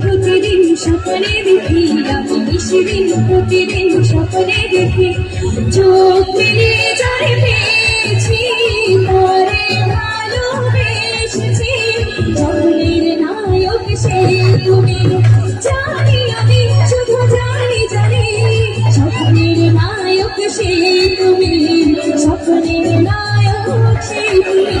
প্রতিদিন সকালে দেখি আমি প্রতিদিন সকালে চোখ মেলে যারে পেয়েছি ভালোবেসেছি। জগনের নায়ক সেই তুমি। জানি আমি শুধু জানি জানি। স্বপ্নের নায়ক সেই তুমি। স্বপ্নের নায়ক সেই তুমি।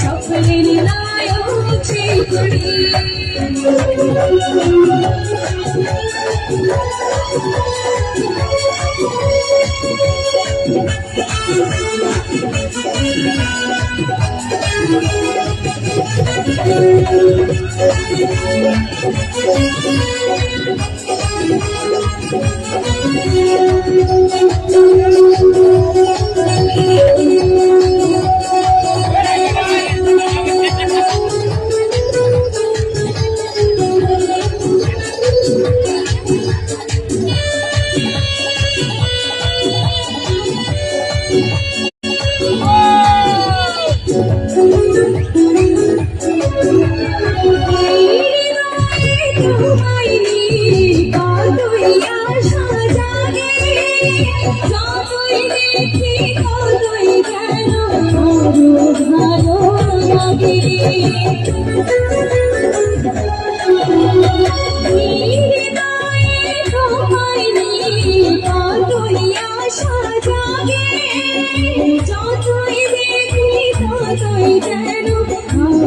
স্বপ্নের নায়ক সেই তুমি তোমায় নিয়ে যতই দেখি ততই যেন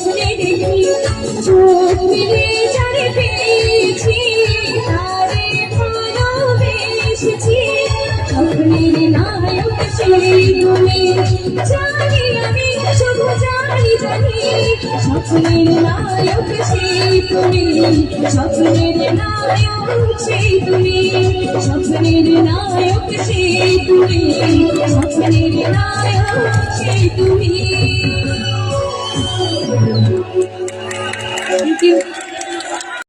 স্বপ্নে দেখি চোখ মেলে যারে পেয়েছি, তারে ভালোবেসেছি। স্বপ্নের নায়ক সেই তুমি, জানি আমি শুধু জানি জানি স্বপ্নের নায়ক সেই তুমি স্বপ্নের নায়ক সেই তুমি স্বপ্নের নায়ক সেই তুমি স্বপ্নের নায়ক সেই তুমি। Thank you.